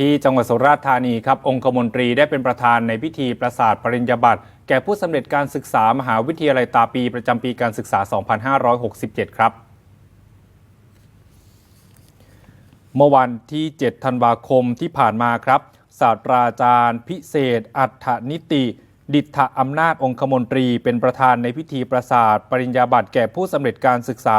ที่จังหวัดสุราษฎร์ธานีครับ องคมนตรีได้เป็นประธานในพิธีประสาทปริญญาบัตรแก่ผู้สำเร็จการศึกษามหาวิทยาลัยตาปีประจำปีการศึกษา 2567 ครับ เมื่อวันที่ 7 ธันวาคมที่ผ่านมาครับ ศาสตราจารย์ พิเศษ อัฏฐนิติ ดิษฐอำนาจองคมนตรี เป็นประธานในพิธีประสาทปริญญาบัตรแก่ผู้สำเร็จการศึกษา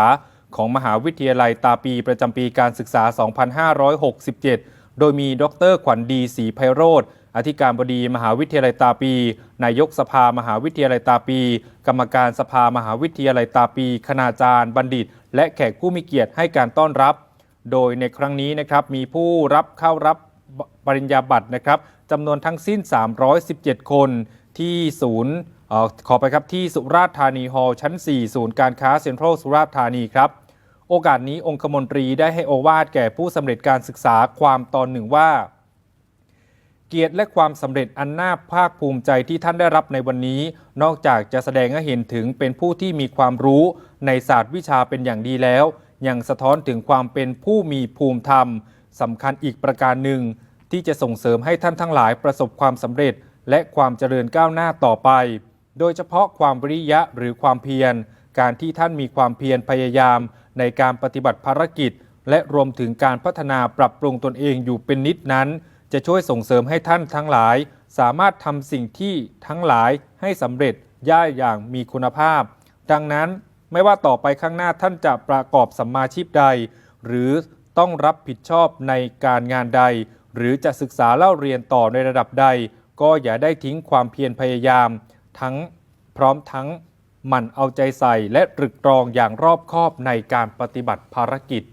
ของมหาวิทยาลัยตาปีประจำปีการศึกษา 2567 โดยมีดรขวัญดีศรีไพโรธอธิการบดีมหาวิทยาลัยตาปี นายกสภามหาวิทยาลัยตาปี กรรมการสภามหาวิทยาลัยตาปี คณาจารย์ บัณฑิต และแขกผู้มีเกียรติให้การต้อนรับ โดยในครั้งนี้นะครับมีผู้รับเข้ารับปริญญาบัตรนะครับจำนวนทั้งสิ้น 317 คนที่ศูนย์ขอไปครับที่สุราษฎร์ธานีฮอลล์ชั้น 4 ศูนย์การค้าเซ็นทรัลสุราษฎร์ธานีครับ โอกาสนี้องคมนตรีได้ให้โอวาทแก่ผู้สำเร็จการศึกษาความตอนหนึ่งว่า เกียรติและความสำเร็จอันน่าภาคภูมิใจที่ท่านได้รับในวันนี้ นอกจากจะแสดงให้เห็นถึงเป็นผู้ที่มีความรู้ในศาสตร์วิชาเป็นอย่างดีแล้ว ยังสะท้อนถึงความเป็นผู้มีภูมิธรรมสำคัญอีกประการหนึ่ง ที่จะส่งเสริมให้ท่านทั้งหลายประสบความสำเร็จ และความเจริญก้าวหน้าต่อไป โดยเฉพาะความวิริยะหรือความเพียร การที่ท่านมีความเพียรพยายามในการปฏิบัติภารกิจ และรวมถึงการพัฒนาปรับปรุงตนเองอยู่เป็นนิดนั้น จะช่วยส่งเสริมให้ท่านทั้งหลาย สามารถทำสิ่งที่ทั้งหลายให้สำเร็จย่ายอย่างมีคุณภาพ ดังนั้นไม่ว่าต่อไปข้างหน้าท่านจะประกอบสัมมาชีพใด หรือต้องรับผิดชอบในการงานใด หรือจะศึกษาเล่าเรียนต่อในระดับใด ก็อย่าได้ทิ้งความเพียรพยายาม ทั้งพร้อมทั้ง มันเอาใจใส่และตรึกตรองอย่างรอบคอบในการปฏิบัติภารกิจ